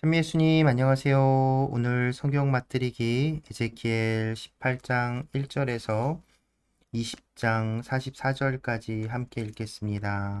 찬미 예수님 안녕하세요. 오늘 성경 맛들이기 에제키엘 18장 1절에서 20장 44절까지 함께 읽겠습니다.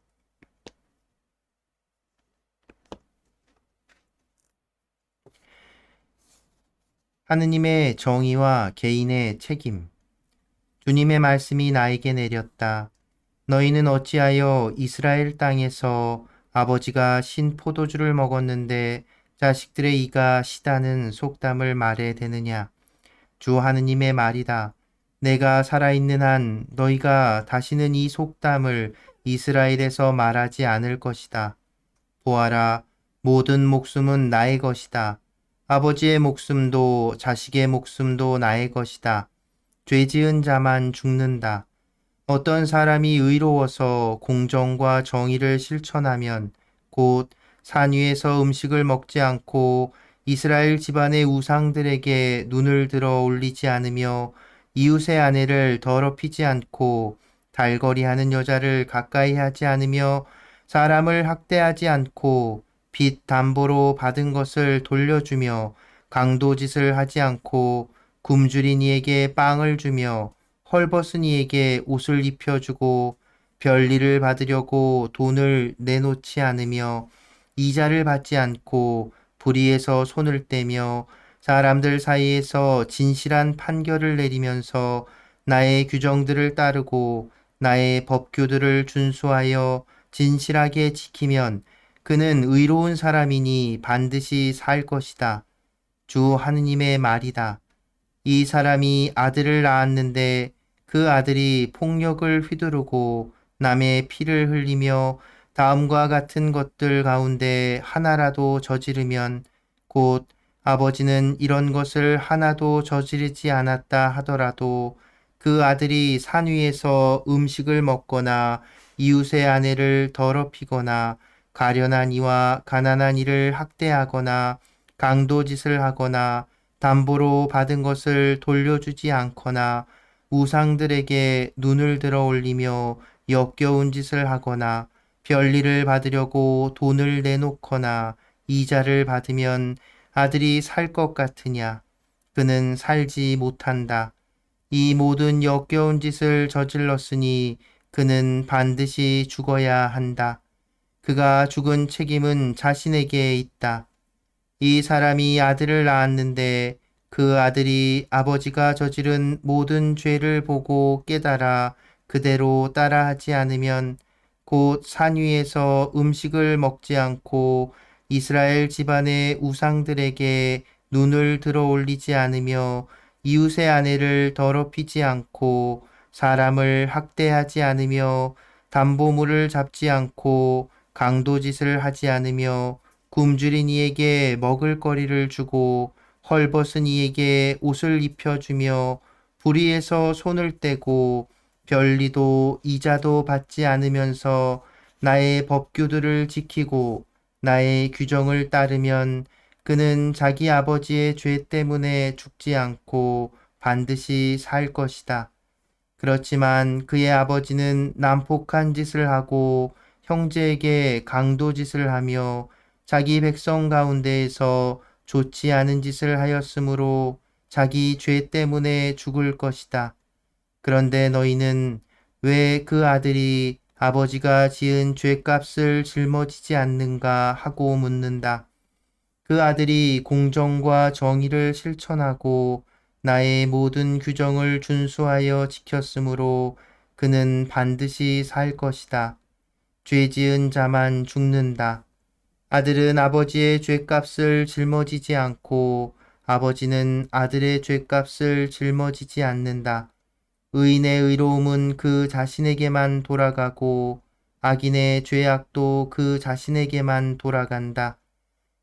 하느님의 정의와 개인의 책임. 주님의 말씀이 나에게 내렸다. 너희는 어찌하여 이스라엘 땅에서 아버지가 신 포도주를 먹었는데 자식들의 이가 시다는 속담을 말해 되느냐? 주 하느님의 말이다. 내가 살아있는 한 너희가 다시는 이 속담을 이스라엘에서 말하지 않을 것이다. 보아라, 모든 목숨은 나의 것이다. 아버지의 목숨도 자식의 목숨도 나의 것이다. 죄 지은 자만 죽는다. 어떤 사람이 의로워서 공정과 정의를 실천하면 곧 산 위에서 음식을 먹지 않고 이스라엘 집안의 우상들에게 눈을 들어 올리지 않으며 이웃의 아내를 더럽히지 않고 달거리 하는 여자를 가까이 하지 않으며 사람을 학대하지 않고 빚 담보로 받은 것을 돌려주며 강도짓을 하지 않고 굶주린 이에게 빵을 주며 헐벗은 이에게 옷을 입혀주고 별일을 받으려고 돈을 내놓지 않으며 이자를 받지 않고 불의에서 손을 떼며 사람들 사이에서 진실한 판결을 내리면서 나의 규정들을 따르고 나의 법규들을 준수하여 진실하게 지키면 그는 의로운 사람이니 반드시 살 것이다. 주 하느님의 말이다. 이 사람이 아들을 낳았는데 그 아들이 폭력을 휘두르고 남의 피를 흘리며 다음과 같은 것들 가운데 하나라도 저지르면 곧 아버지는 이런 것을 하나도 저지르지 않았다 하더라도 그 아들이 산 위에서 음식을 먹거나 이웃의 아내를 더럽히거나 가련한 이와 가난한 이를 학대하거나 강도짓을 하거나 담보로 받은 것을 돌려주지 않거나 우상들에게 눈을 들어 올리며 역겨운 짓을 하거나 별일을 받으려고 돈을 내놓거나 이자를 받으면 아들이 살 것 같으냐? 그는 살지 못한다. 이 모든 역겨운 짓을 저질렀으니 그는 반드시 죽어야 한다. 그가 죽은 책임은 자신에게 있다. 이 사람이 아들을 낳았는데 그 아들이 아버지가 저지른 모든 죄를 보고 깨달아 그대로 따라하지 않으면 곧 산 위에서 음식을 먹지 않고 이스라엘 집안의 우상들에게 눈을 들어 올리지 않으며 이웃의 아내를 더럽히지 않고 사람을 학대하지 않으며 담보물을 잡지 않고 강도짓을 하지 않으며 굶주린 이에게 먹을 거리를 주고 헐벗은 이에게 옷을 입혀주며 불의에서 손을 떼고 별리도 이자도 받지 않으면서 나의 법규들을 지키고 나의 규정을 따르면 그는 자기 아버지의 죄 때문에 죽지 않고 반드시 살 것이다. 그렇지만 그의 아버지는 난폭한 짓을 하고 형제에게 강도짓을 하며 자기 백성 가운데에서 좋지 않은 짓을 하였으므로 자기 죄 때문에 죽을 것이다. 그런데 너희는 왜 그 아들이 아버지가 지은 죄값을 짊어지지 않는가 하고 묻는다. 그 아들이 공정과 정의를 실천하고 나의 모든 규정을 준수하여 지켰으므로 그는 반드시 살 것이다. 죄 지은 자만 죽는다. 아들은 아버지의 죄값을 짊어지지 않고 아버지는 아들의 죄값을 짊어지지 않는다. 의인의 의로움은 그 자신에게만 돌아가고 악인의 죄악도 그 자신에게만 돌아간다.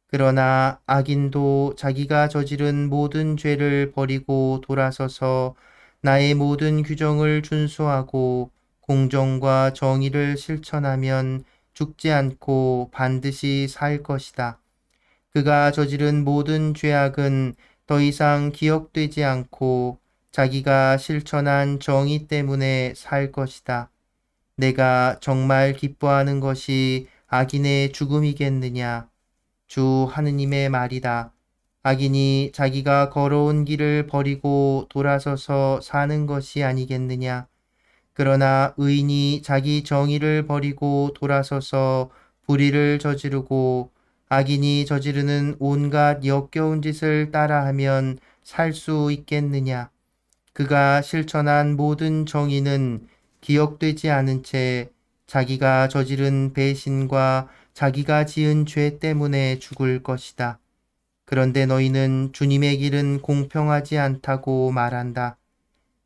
그러나 악인도 자기가 저지른 모든 죄를 버리고 돌아서서 나의 모든 규정을 준수하고 공정과 정의를 실천하면 죽지 않고 반드시 살 것이다. 그가 저지른 모든 죄악은 더 이상 기억되지 않고 자기가 실천한 정의 때문에 살 것이다. 내가 정말 기뻐하는 것이 악인의 죽음이겠느냐? 주 하느님의 말이다. 악인이 자기가 걸어온 길을 버리고 돌아서서 사는 것이 아니겠느냐? 그러나 의인이 자기 정의를 버리고 돌아서서 불의를 저지르고 악인이 저지르는 온갖 역겨운 짓을 따라하면 살 수 있겠느냐? 그가 실천한 모든 정의는 기억되지 않은 채 자기가 저지른 배신과 자기가 지은 죄 때문에 죽을 것이다. 그런데 너희는 주님의 길은 공평하지 않다고 말한다.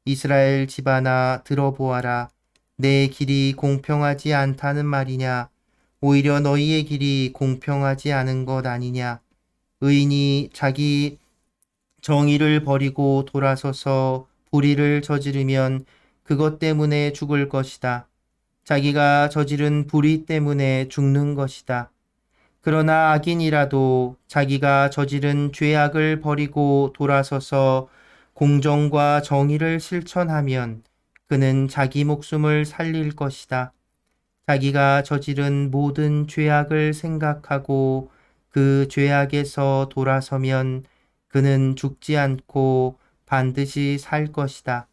이스라엘 집안아 들어보아라. 내 길이 공평하지 않다는 말이냐? 오히려 너희의 길이 공평하지 않은 것 아니냐? 의인이 자기 정의를 버리고 돌아서서 불의를 저지르면 그것 때문에 죽을 것이다. 자기가 저지른 불의 때문에 죽는 것이다. 그러나 악인이라도 자기가 저지른 죄악을 버리고 돌아서서 공정과 정의를 실천하면 그는 자기 목숨을 살릴 것이다. 자기가 저지른 모든 죄악을 생각하고 그 죄악에서 돌아서면 그는 죽지 않고 반드시 살 것이다.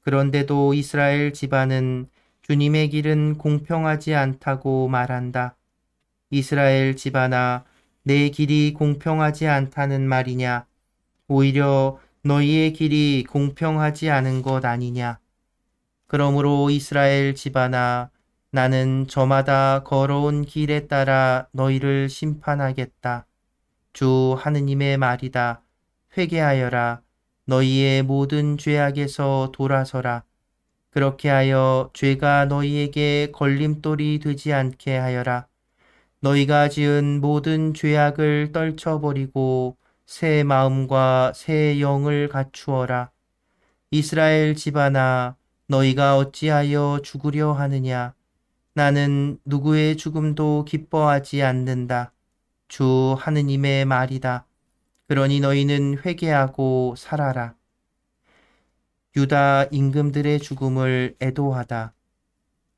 그런데도 이스라엘 집안은 주님의 길은 공평하지 않다고 말한다. 이스라엘 집안아, 내 길이 공평하지 않다는 말이냐? 오히려 너희의 길이 공평하지 않은 것 아니냐? 그러므로 이스라엘 집안아, 나는 저마다 걸어온 길에 따라 너희를 심판하겠다. 주 하느님의 말이다. 회개하여라. 너희의 모든 죄악에서 돌아서라. 그렇게 하여 죄가 너희에게 걸림돌이 되지 않게 하여라. 너희가 지은 모든 죄악을 떨쳐버리고 새 마음과 새 영을 갖추어라. 이스라엘 집안아, 너희가 어찌하여 죽으려 하느냐? 나는 누구의 죽음도 기뻐하지 않는다. 주 하느님의 말이다. 그러니 너희는 회개하고 살아라. 유다 임금들의 죽음을 애도하다.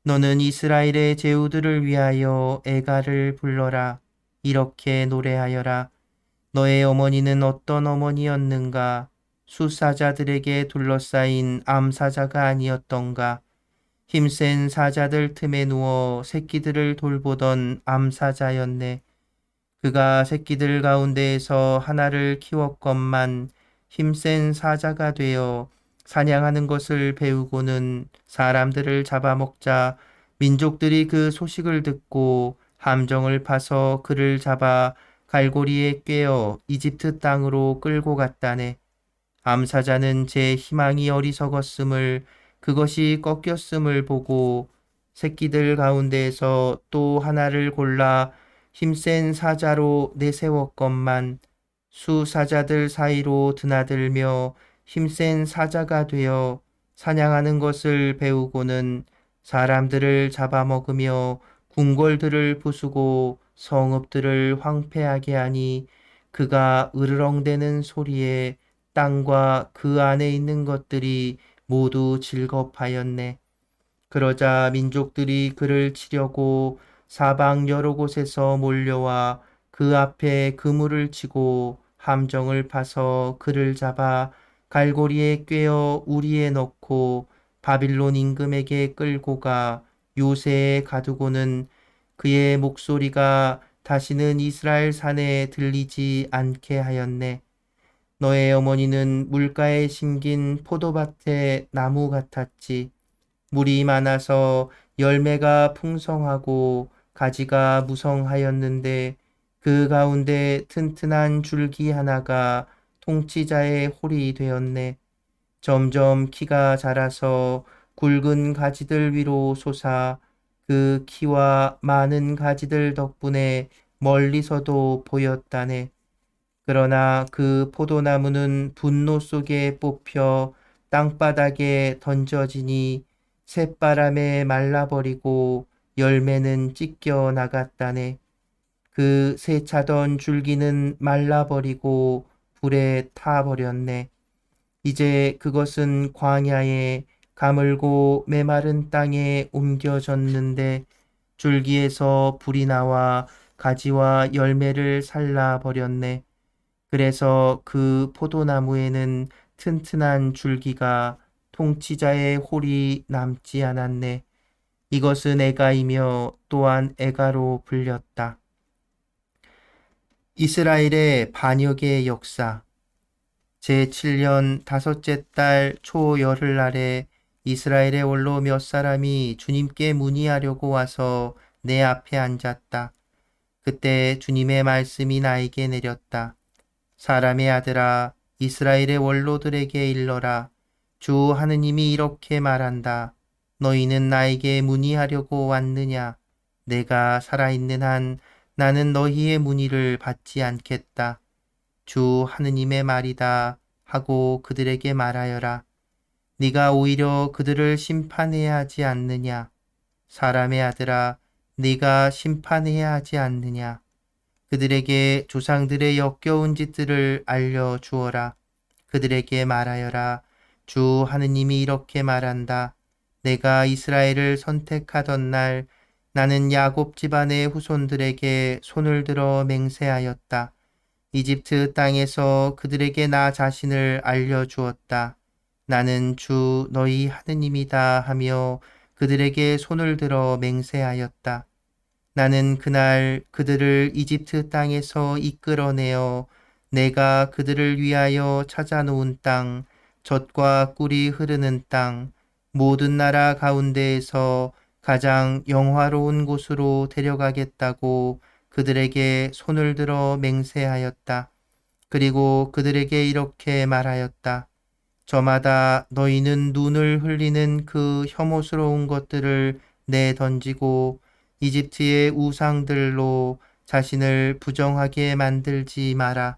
너는 이스라엘의 제후들을 위하여 애가를 불러라. 이렇게 노래하여라. 너의 어머니는 어떤 어머니였는가? 수사자들에게 둘러싸인 암사자가 아니었던가? 힘센 사자들 틈에 누워 새끼들을 돌보던 암사자였네. 그가 새끼들 가운데에서 하나를 키웠건만 힘센 사자가 되어 사냥하는 것을 배우고는 사람들을 잡아먹자 민족들이 그 소식을 듣고 함정을 파서 그를 잡아 갈고리에 꿰어 이집트 땅으로 끌고 갔다네. 암사자는 제 희망이 어리석었음을 그것이 꺾였음을 보고 새끼들 가운데에서 또 하나를 골라 힘센 사자로 내세웠건만 수사자들 사이로 드나들며 힘센 사자가 되어 사냥하는 것을 배우고는 사람들을 잡아먹으며 궁궐들을 부수고 성읍들을 황폐하게 하니 그가 으르렁대는 소리에 땅과 그 안에 있는 것들이 모두 즐겁하였네. 그러자 민족들이 그를 치려고 사방 여러 곳에서 몰려와 그 앞에 그물을 치고 함정을 파서 그를 잡아 갈고리에 꿰어 우리에 넣고 바빌론 임금에게 끌고 가 요새에 가두고는 그의 목소리가 다시는 이스라엘 산에 들리지 않게 하였네. 너의 어머니는 물가에 심긴 포도밭의 나무 같았지. 물이 많아서 열매가 풍성하고 가지가 무성하였는데 그 가운데 튼튼한 줄기 하나가 통치자의 홀이 되었네. 점점 키가 자라서 굵은 가지들 위로 솟아 그 키와 많은 가지들 덕분에 멀리서도 보였다네. 그러나 그 포도나무는 분노 속에 뽑혀 땅바닥에 던져지니 새바람에 말라버리고 열매는 찢겨 나갔다네. 그 세차던 줄기는 말라버리고 불에 타버렸네. 이제 그것은 광야에 가물고 메마른 땅에 옮겨졌는데 줄기에서 불이 나와 가지와 열매를 살라 버렸네. 그래서 그 포도나무에는 튼튼한 줄기가 통치자의 홀이 남지 않았네. 이것은 애가이며 또한 애가로 불렸다. 이스라엘의 반역의 역사 제7년 다섯째 달 초열흘 날에 이스라엘의 원로 몇 사람이 주님께 문의하려고 와서 내 앞에 앉았다. 그때 주님의 말씀이 나에게 내렸다. 사람의 아들아, 이스라엘의 원로들에게 일러라. 주 하느님이 이렇게 말한다. 너희는 나에게 문의하려고 왔느냐? 내가 살아있는 한 나는 너희의 문의를 받지 않겠다. 주 하느님의 말이다 하고 그들에게 말하여라. 네가 오히려 그들을 심판해야 하지 않느냐? 사람의 아들아, 네가 심판해야 하지 않느냐? 그들에게 조상들의 역겨운 짓들을 알려 주어라. 그들에게 말하여라. 주 하느님이 이렇게 말한다. 내가 이스라엘을 선택하던 날 나는 야곱 집안의 후손들에게 손을 들어 맹세하였다. 이집트 땅에서 그들에게 나 자신을 알려 주었다. 나는 주 너희 하느님이다 하며 그들에게 손을 들어 맹세하였다. 나는 그날 그들을 이집트 땅에서 이끌어내어 내가 그들을 위하여 찾아놓은 땅, 젖과 꿀이 흐르는 땅, 모든 나라 가운데에서 가장 영화로운 곳으로 데려가겠다고 그들에게 손을 들어 맹세하였다. 그리고 그들에게 이렇게 말하였다. 저마다 너희는 눈을 흘리는 그 혐오스러운 것들을 내던지고 이집트의 우상들로 자신을 부정하게 만들지 마라.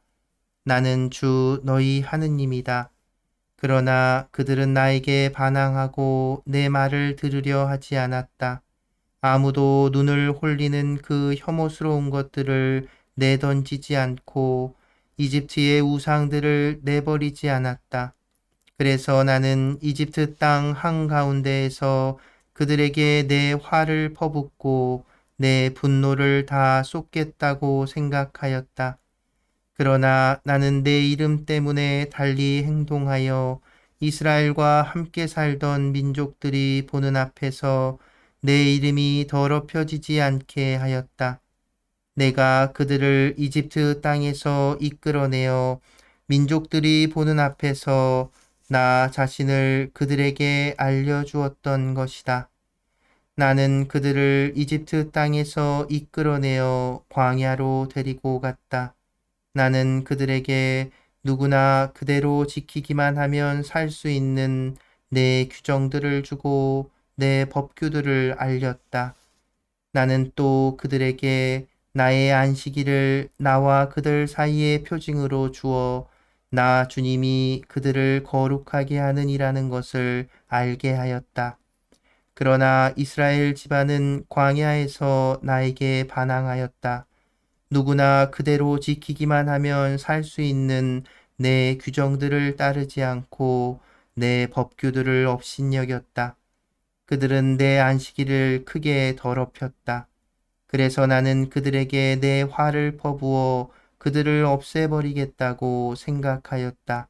나는 주 너희 하느님이다. 그러나 그들은 나에게 반항하고 내 말을 들으려 하지 않았다. 아무도 눈을 홀리는 그 혐오스러운 것들을 내던지지 않고 이집트의 우상들을 내버리지 않았다. 그래서 나는 이집트 땅 한가운데에서 그들에게 내 화를 퍼붓고 내 분노를 다 쏟겠다고 생각하였다. 그러나 나는 내 이름 때문에 달리 행동하여 이스라엘과 함께 살던 민족들이 보는 앞에서 내 이름이 더럽혀지지 않게 하였다. 내가 그들을 이집트 땅에서 이끌어내어 민족들이 보는 앞에서 나 자신을 그들에게 알려주었던 것이다. 나는 그들을 이집트 땅에서 이끌어내어 광야로 데리고 갔다. 나는 그들에게 누구나 그대로 지키기만 하면 살 수 있는 내 규정들을 주고 내 법규들을 알렸다. 나는 또 그들에게 나의 안식일을 나와 그들 사이의 표징으로 주어 나 주님이 그들을 거룩하게 하는 이라는 것을 알게 하였다. 그러나 이스라엘 집안은 광야에서 나에게 반항하였다. 누구나 그대로 지키기만 하면 살 수 있는 내 규정들을 따르지 않고 내 법규들을 업신여겼다. 그들은 내 안식일을 크게 더럽혔다. 그래서 나는 그들에게 내 화를 퍼부어 그들을 없애버리겠다고 생각하였다.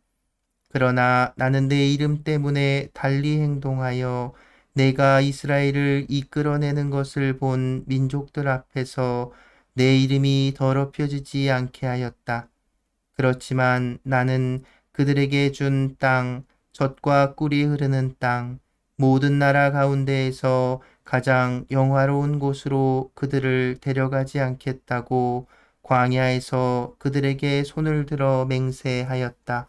그러나 나는 내 이름 때문에 달리 행동하여 내가 이스라엘을 이끌어내는 것을 본 민족들 앞에서 내 이름이 더럽혀지지 않게 하였다. 그렇지만 나는 그들에게 준 땅, 젖과 꿀이 흐르는 땅, 모든 나라 가운데에서 가장 영화로운 곳으로 그들을 데려가지 않겠다고 광야에서 그들에게 손을 들어 맹세하였다.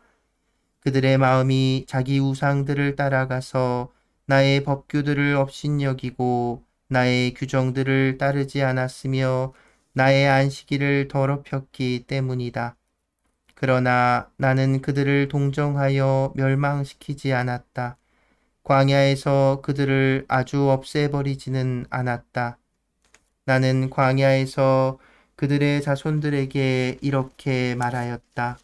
그들의 마음이 자기 우상들을 따라가서 나의 법규들을 업신여기고 나의 규정들을 따르지 않았으며 나의 안식일을 더럽혔기 때문이다. 그러나 나는 그들을 동정하여 멸망시키지 않았다. 광야에서 그들을 아주 없애버리지는 않았다. 나는 광야에서 그들의 자손들에게 이렇게 말하였다.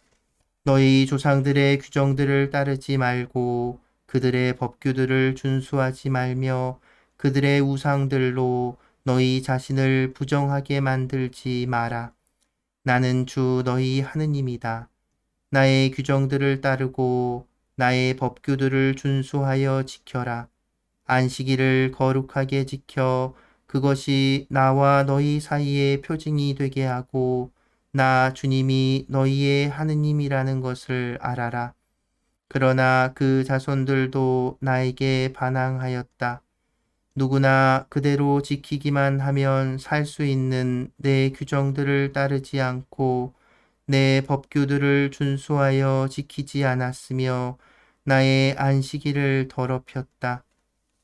너희 조상들의 규정들을 따르지 말고 그들의 법규들을 준수하지 말며 그들의 우상들로 너희 자신을 부정하게 만들지 마라. 나는 주 너희 하느님이다. 나의 규정들을 따르고 나의 법규들을 준수하여 지켜라. 안식일을 거룩하게 지켜 그것이 나와 너희 사이의 표징이 되게 하고 나 주님이 너희의 하느님이라는 것을 알아라. 그러나 그 자손들도 나에게 반항하였다. 누구나 그대로 지키기만 하면 살 수 있는 내 규정들을 따르지 않고 내 법규들을 준수하여 지키지 않았으며 나의 안식일을 더럽혔다.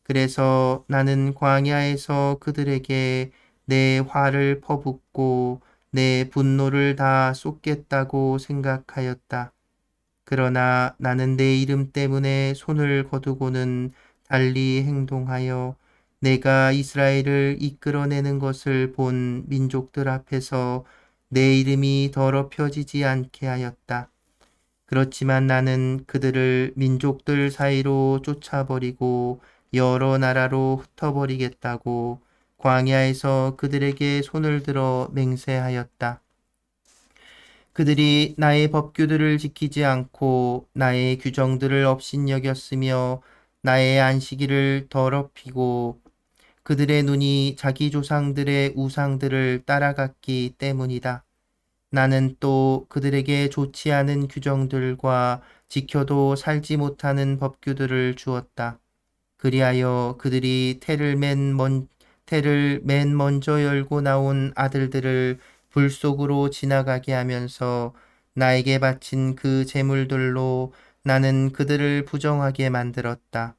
그래서 나는 광야에서 그들에게 내 화를 퍼붓고 내 분노를 다 쏟겠다고 생각하였다. 그러나 나는 내 이름 때문에 손을 거두고는 달리 행동하여 내가 이스라엘을 이끌어내는 것을 본 민족들 앞에서 내 이름이 더럽혀지지 않게 하였다. 그렇지만 나는 그들을 민족들 사이로 쫓아버리고 여러 나라로 흩어버리겠다고 광야에서 그들에게 손을 들어 맹세하였다. 그들이 나의 법규들을 지키지 않고 나의 규정들을 업신여겼으며 나의 안식일을 더럽히고 그들의 눈이 자기 조상들의 우상들을 따라갔기 때문이다. 나는 또 그들에게 좋지 않은 규정들과 지켜도 살지 못하는 법규들을 주었다. 그리하여 그들이 태를 맨 먼, 태를 맨 먼저 열고 나온 아들들을 불 속으로 지나가게 하면서 나에게 바친 그 재물들로 나는 그들을 부정하게 만들었다.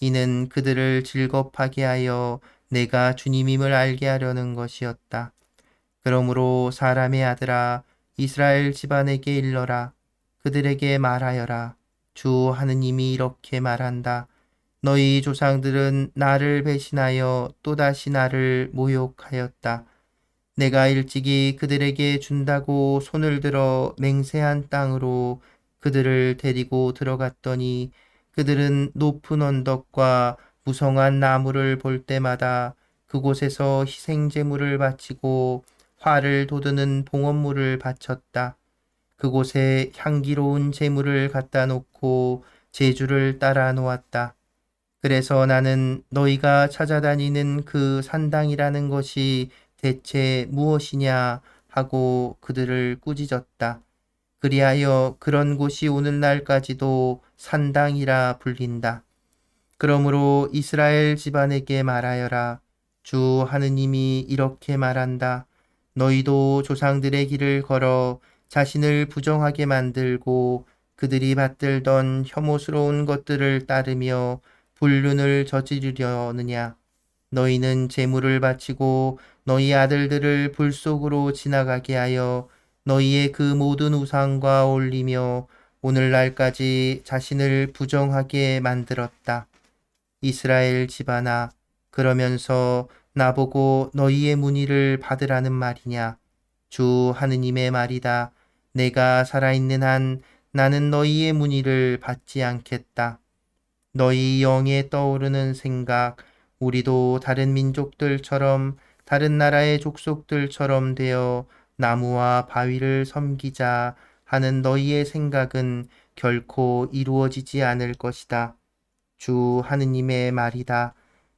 이는 그들을 즐겁하게 하여 내가 주님임을 알게 하려는 것이었다. 그러므로 사람의 아들아 이스라엘 집안에게 일러라 그들에게 말하여라 주 하느님이 이렇게 말한다 너희 조상들은 나를 배신하여 또다시 나를 모욕하였다 내가 일찍이 그들에게 준다고 손을 들어 맹세한 땅으로 그들을 데리고 들어갔더니 그들은 높은 언덕과 무성한 나무를 볼 때마다 그곳에서 희생 제물을 바치고 화를 돋우는 봉헌물을 바쳤다. 그곳에 향기로운 제물을 갖다 놓고 제주를 따라 놓았다. 그래서 나는 너희가 찾아다니는 그 산당이라는 것이 대체 무엇이냐 하고 그들을 꾸짖었다. 그리하여 그런 곳이 오늘날까지도 산당이라 불린다. 그러므로 이스라엘 집안에게 말하여라. 주 하느님이 이렇게 말한다. 너희도 조상들의 길을 걸어 자신을 부정하게 만들고 그들이 받들던 혐오스러운 것들을 따르며 불륜을 저지르려느냐. 너희는 재물을 바치고 너희 아들들을 불 속으로 지나가게 하여 너희의 그 모든 우상과 어울리며 오늘날까지 자신을 부정하게 만들었다. 이스라엘 집안아, 그러면서 나보고 너희의 문의를 받으라는 말이냐? 주 하느님의 말이다. 내가 살아있는 한 나는 너희의 문의를 받지 않겠다. 너희 영에 떠오르는 생각, 우리도 다른 민족들처럼 다른 나라의 족속들처럼 되어 나무와 바위를 섬기자 하는 너희의 생각은 결코 이루어지지 않을 것이다. 주 하느님의 말이다.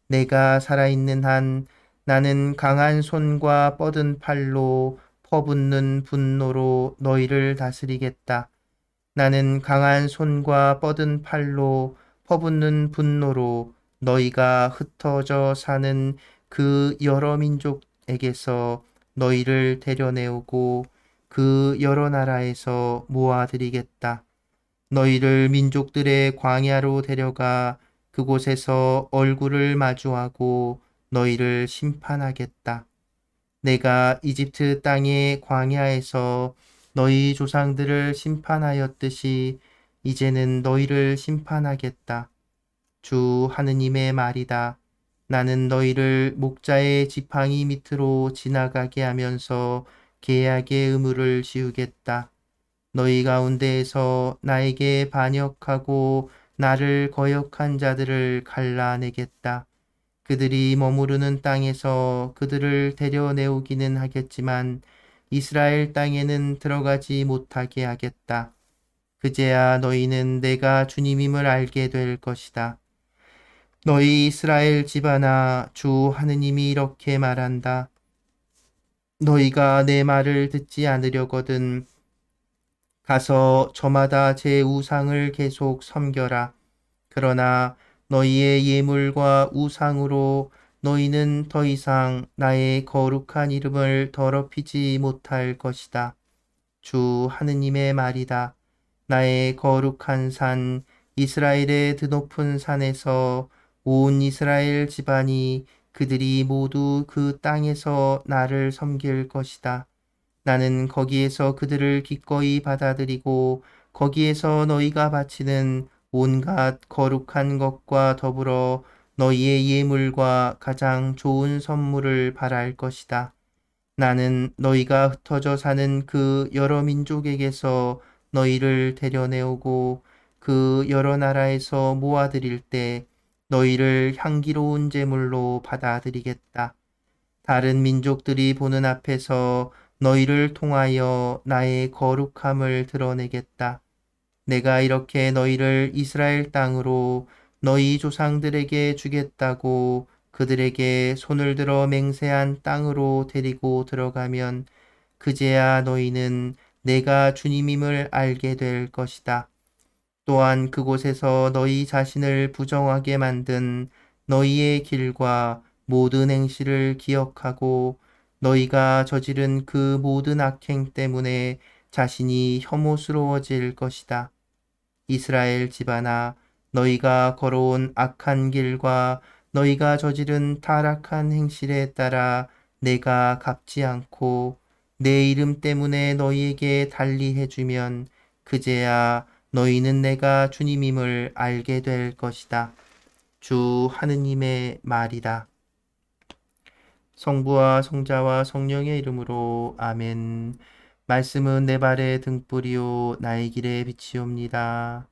내가 살아있는 한 나는 강한 손과 뻗은 팔로 퍼붓는 분노로 너희를 다스리겠다. 나는 강한 손과 뻗은 팔로 퍼붓는 분노로 너희가 흩어져 사는 그 여러 민족에게서 너희를 데려내오고 그 여러 나라에서 모아드리겠다. 너희를 민족들의 광야로 데려가 그곳에서 얼굴을 마주하고 너희를 심판하겠다. 내가 이집트 땅의 광야에서 너희 조상들을 심판하였듯이 이제는 너희를 심판하겠다. 주 하느님의 말이다. 나는 너희를 목자의 지팡이 밑으로 지나가게 하면서 계약의 의무를 지우겠다. 너희 가운데에서 나에게 반역하고 나를 거역한 자들을 갈라내겠다. 그들이 머무르는 땅에서 그들을 데려내오기는 하겠지만 이스라엘 땅에는 들어가지 못하게 하겠다. 그제야 너희는 내가 주님임을 알게 될 것이다. 너희 이스라엘 집안아 주 하느님이 이렇게 말한다. 너희가 내 말을 듣지 않으려거든 가서 저마다 제 우상을 계속 섬겨라. 그러나 너희의 예물과 우상으로 너희는 더 이상 나의 거룩한 이름을 더럽히지 못할 것이다. 주 하느님의 말이다. 나의 거룩한 산, 이스라엘의 드높은 산에서 온 이스라엘 집안이 그들이 모두 그 땅에서 나를 섬길 것이다. 나는 거기에서 그들을 기꺼이 받아들이고 거기에서 너희가 바치는 온갖 거룩한 것과 더불어 너희의 예물과 가장 좋은 선물을 바랄 것이다. 나는 너희가 흩어져 사는 그 여러 민족에게서 너희를 데려내오고 그 여러 나라에서 모아들일 때 너희를 향기로운 제물로 받아들이겠다. 다른 민족들이 보는 앞에서 너희를 통하여 나의 거룩함을 드러내겠다. 내가 이렇게 너희를 이스라엘 땅으로 너희 조상들에게 주겠다고 그들에게 손을 들어 맹세한 땅으로 데리고 들어가면 그제야 너희는 내가 주님임을 알게 될 것이다. 또한 그곳에서 너희 자신을 부정하게 만든 너희의 길과 모든 행실을 기억하고 너희가 저지른 그 모든 악행 때문에 자신이 혐오스러워질 것이다. 이스라엘 집안아, 너희가 걸어온 악한 길과 너희가 저지른 타락한 행실에 따라 내가 갚지 않고 내 이름 때문에 너희에게 달리 해주면 그제야 너희는 내가 주님임을 알게 될 것이다. 주 하느님의 말이다. 성부와 성자와 성령의 이름으로 아멘. 말씀은 내 발의 등불이요 나의 길에 빛이옵니다.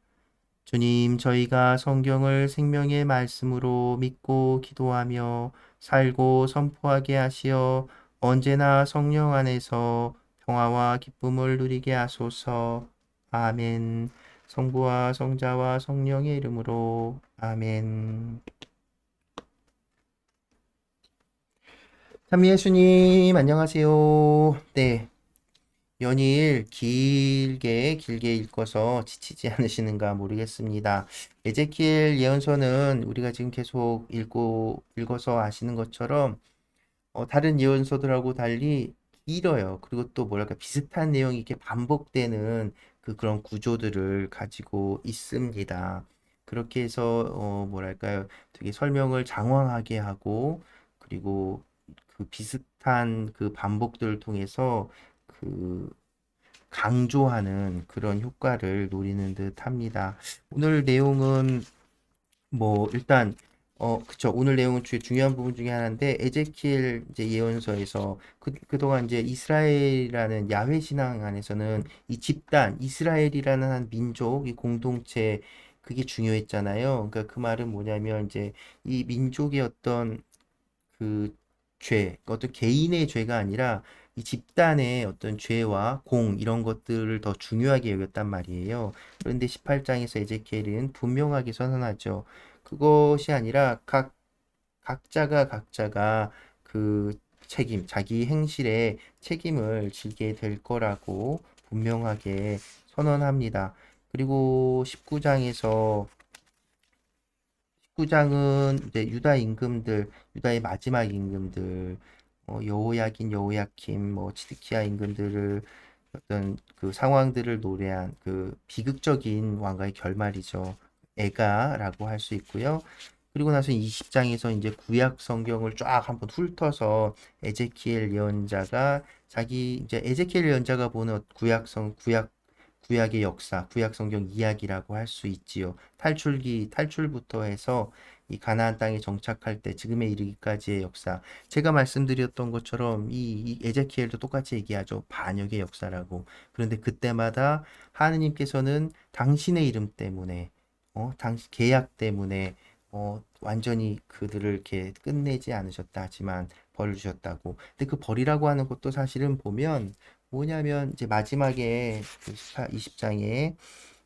주님, 저희가 성경을 생명의 말씀으로 믿고 기도하며 살고 선포하게 하시어 언제나 성령 안에서 평화와 기쁨을 누리게 하소서. 아멘. 성부와 성자와 성령의 이름으로 아멘. 참 예수님 안녕하세요. 네. 연일 길게 길게 읽어서 지치지 않으시는가 모르겠습니다. 에제키엘 예언서는 우리가 지금 계속 읽고 읽어서 아시는 것처럼 어, 다른 예언서들하고 달리 길어요. 그리고 또 뭐랄까 비슷한 내용이 이렇게 반복되는 그 그런 구조들을 가지고 있습니다. 그렇게 해서 어, 뭐랄까요? 되게 설명을 장황하게 하고 그리고 그 비슷한 그 반복들을 통해서 그 강조하는 그런 효과를 노리는 듯 합니다. 오늘 내용은 뭐 일단 어 그쵸 오늘 내용은 주 중요한 부분 중에 하나인데 에제키엘 이제 예언서에서 그 그동안 이제 이스라엘이라는 야훼 신앙 안에서는 이 집단 이스라엘이라는 한 민족 이 공동체 그게 중요했잖아요. 그러니까 그 말은 뭐냐면 이제 이 민족의 어떤 그 죄, 어떤 개인의 죄가 아니라 이 집단의 어떤 죄와 공 이런 것들을 더 중요하게 여겼단 말이에요. 그런데 18장에서 에제키엘은 분명하게 선언하죠. 그것이 아니라 각 각자가 각자가 그 책임, 자기 행실에 책임을 지게 될 거라고 분명하게 선언합니다. 그리고 19장에서 19장은 이제 유다 임금들, 유다의 마지막 임금들, 어, 여호야긴, 여호야킴, 뭐 치드키야 임금들을 어떤 그 상황들을 노래한 그 비극적인 왕가의 결말이죠. 애가라고 할 수 있고요. 그리고 나서 20장에서 이제 구약 성경을 쫙 한번 훑어서 에제키엘 예언자가 자기 이제 에제키엘 예언자가 보는 구약 성 구약 구약의 역사, 구약 성경 이야기라고 할 수 있지요. 탈출기 탈출부터 해서 이 가나안 땅에 정착할 때 지금에 이르기까지의 역사. 제가 말씀드렸던 것처럼 이, 이 에제키엘도 똑같이 얘기하죠. 반역의 역사라고. 그런데 그때마다 하느님께서는 당신의 이름 때문에 어, 당신 계약 때문에 어, 완전히 그들을 이렇게 끝내지 않으셨다 하지만 벌을 주셨다고. 근데 그 벌이라고 하는 것도 사실은 보면 뭐냐면 이제 마지막에 그 20장에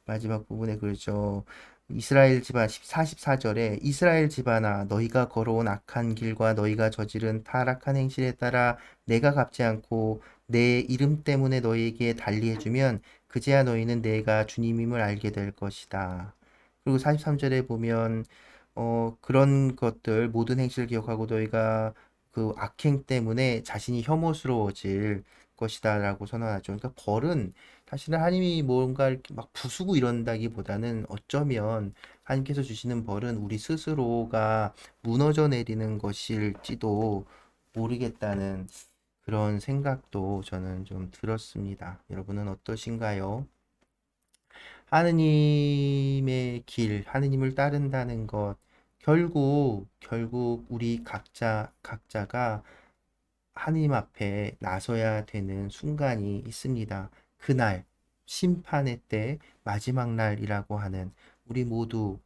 마지막 부분에 그러죠. 이스라엘 집안 44절에 이스라엘 집안아 너희가 걸어온 악한 길과 너희가 저지른 타락한 행실에 따라 내가 갚지 않고 내 이름 때문에 너희에게 달리해 주면 그제야 너희는 내가 주님임을 알게 될 것이다. 그리고 43절에 보면 어, 그런 것들 모든 행실을 기억하고 너희가 그 악행 때문에 자신이 혐오스러워질 것이다라고 선언하죠. 그러니까 벌은 사실은 하나님이 뭔가 이렇게 막 부수고 이런다기보다는 어쩌면 하나님께서 주시는 벌은 우리 스스로가 무너져 내리는 것일지도 모르겠다는 그런 생각도 저는 좀 들었습니다. 여러분은 어떠신가요? 하느님의 길, 하느님을 따른다는 것, 결국, 결국 우리 각자, 각자가 하느님 앞에 나서야 되는 순간이 있습니다. 그날, 심판의 때, 마지막 날이라고 하는 우리 모두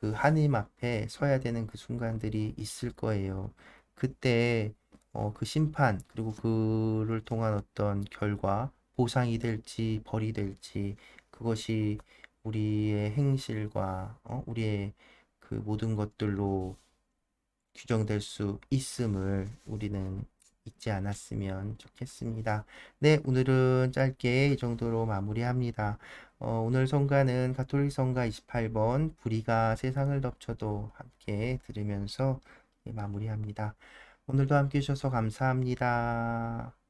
그 하느님 앞에 서야 되는 그 순간들이 있을 거예요. 그때, 어, 그 심판, 그리고 그를 통한 어떤 결과, 보상이 될지, 벌이 될지, 그것이 우리의 행실과, 어, 우리의 그 모든 것들로 규정될 수 있음을 우리는 잊지 않았으면 좋겠습니다. 네, 오늘은 짧게 이 정도로 마무리합니다. 어, 오늘 성가는 가톨릭 성가 28번 불의가 세상을 덮쳐도 함께 들으면서 예, 마무리합니다. 오늘도 함께 해주셔서 감사합니다.